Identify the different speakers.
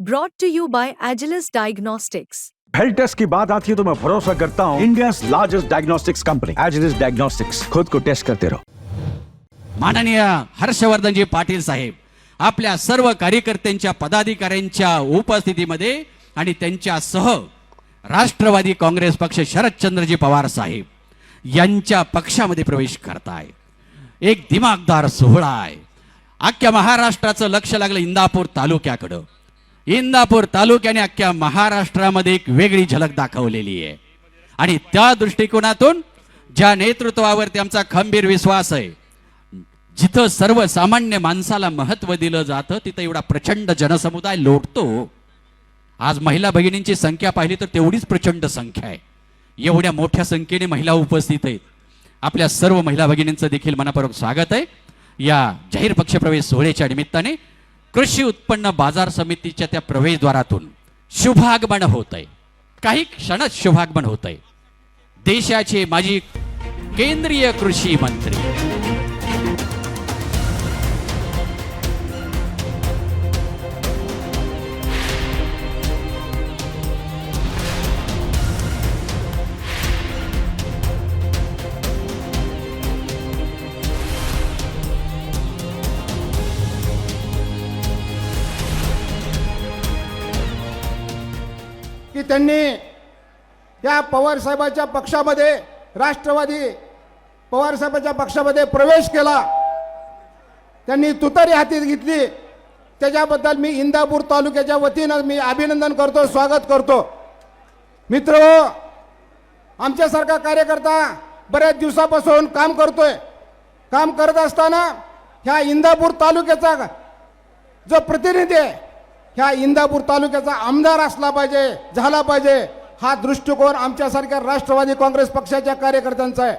Speaker 1: Brought to you by Agilus Diagnostics.
Speaker 2: Health test की बात आती है तो मैं भरोसा करता हूँ India largest diagnostics company Agilus diagnostics खुद को टेस्ट करते रहो
Speaker 3: माननीय हर्षवर्धनजी पाटील साहेब आपल्या सर्व कार्यकर्त्यांच्या पदाधिकाऱ्यांच्या उपस्थितीमध्ये आणि त्यांच्यासह राष्ट्रवादी काँग्रेस पक्ष शरदचंद्रजी पवार साहेब यांच्या पक्षामध्ये प्रवेश करताय. एक दिमागदार सोहळा आहे. अख्ख्या महाराष्ट्राचं लक्ष लागलं इंदापूर तालुक्याकडं. इंदापूर तालुक्याने अख्ख्या महाराष्ट्रामध्ये एक वेगळी झलक दाखवलेली आहे. आणि त्या दृष्टिकोनातून ज्या नेतृत्वावरती आमचा खंबीर विश्वास आहे जिथं सर्वसामान्य माणसाला महत्त्व दिलं जातं तिथं एवढा प्रचंड जनसमुदाय लोटतो. आज महिला भगिनींची संख्या पाहिली तर तेवढीच प्रचंड संख्या आहे. एवढ्या मोठ्या संख्येने महिला उपस्थित आहेत. आपल्या सर्व महिला भगिनींचं देखील मनापूर्वक स्वागत आहे. या जाहीर पक्षप्रवेश सोहळ्याच्या निमित्ताने कृषी उत्पन्न बाजार समितीच्या त्या प्रवेशद्वारातून शुभागमन होत आहे काही क्षणात शुभागमन होत आहे देशाचे माजी केंद्रीय कृषी मंत्री
Speaker 4: त्यांनी या पवारसाहेबाच्या पक्षामध्ये राष्ट्रवादी पवारसाहेबाच्या पक्षामध्ये प्रवेश केला. त्यांनी तुतारी हाती घेतली. त्याच्याबद्दल मी इंदापूर तालुक्याच्या वतीनं मी अभिनंदन करतो स्वागत करतो. मित्र आमच्यासारखा कार्यकर्ता बऱ्याच दिवसापासून काम करतोय. काम करत असताना ह्या इंदापूर तालुक्याचा जो प्रतिनिधी आहे ह्या इंदापूर तालुक्याचा आमदार असला पाहिजे झाला पाहिजे हा दृष्टिकोन आमच्यासारख्या राष्ट्रवादी काँग्रेस पक्षाच्या कार्यकर्त्यांचा आहे.